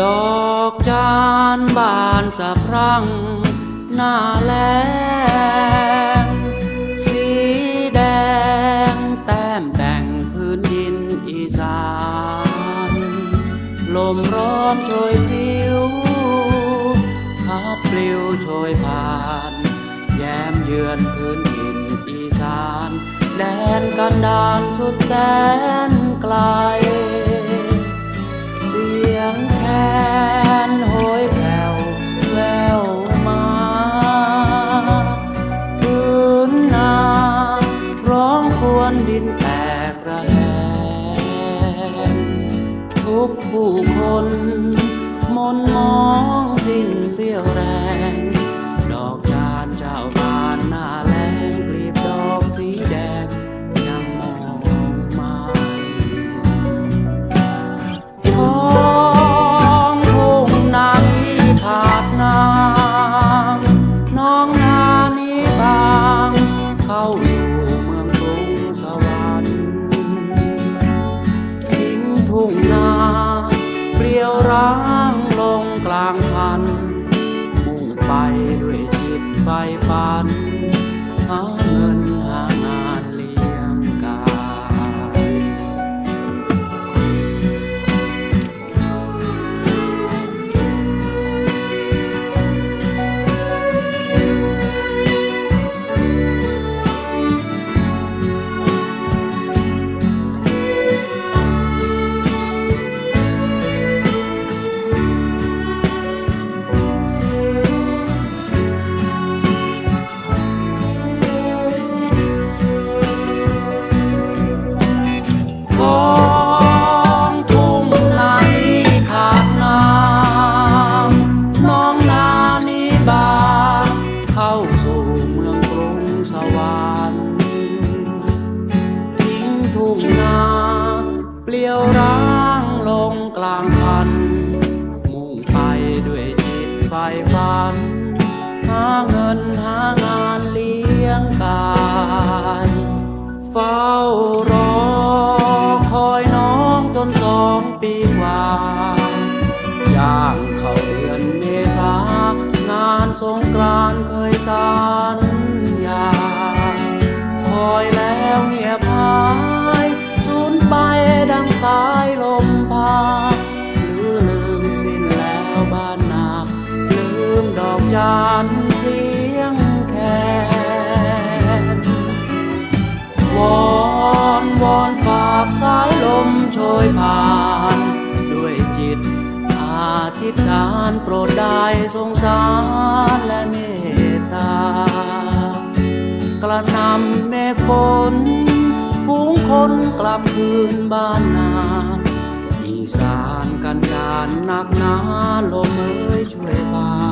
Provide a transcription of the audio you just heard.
ดอกจานบานสะพรั่งหน้าแลงสีแดงแต้มแต่งพื้นดินอีสาน ลมร้อนโชยพริ้วพัดปลิวโชยผ่าน แย้มเยือนพื้นดินอีสาน แดนกันดานสุดแสนไกล งแคนโหยแผ่วแววมาพื้นนาร้องครวญดินแตกระแหงทุกผู้คนมนมองสิ้นเรี่ยวแรง ไฟฝัน ยวร้างลงกลางพัน มุ่งไปด้วยจิตไฟฝัน หาเงินหางานเลี้ยงกายเฝ้ารอคอยน้องจนสองปีกว่า ย่างเข้าเดือนเมษางานสงกรานเคยสัญญา คอยแล้วเงียบหาย สายลมพาหรือลืมสิ้นแล้วบ้านนาลืมดอกจานเสียงแคนวอนวอนฝากสายลมโชยผ่าน ด้วยจิตอาธิษฐานโปรดได้สงสารและเมตตากระนำเมฆฝน นกลับคืนบ้านนาอีสานกันดานหนักหนาลมเอ้ยช่วยบา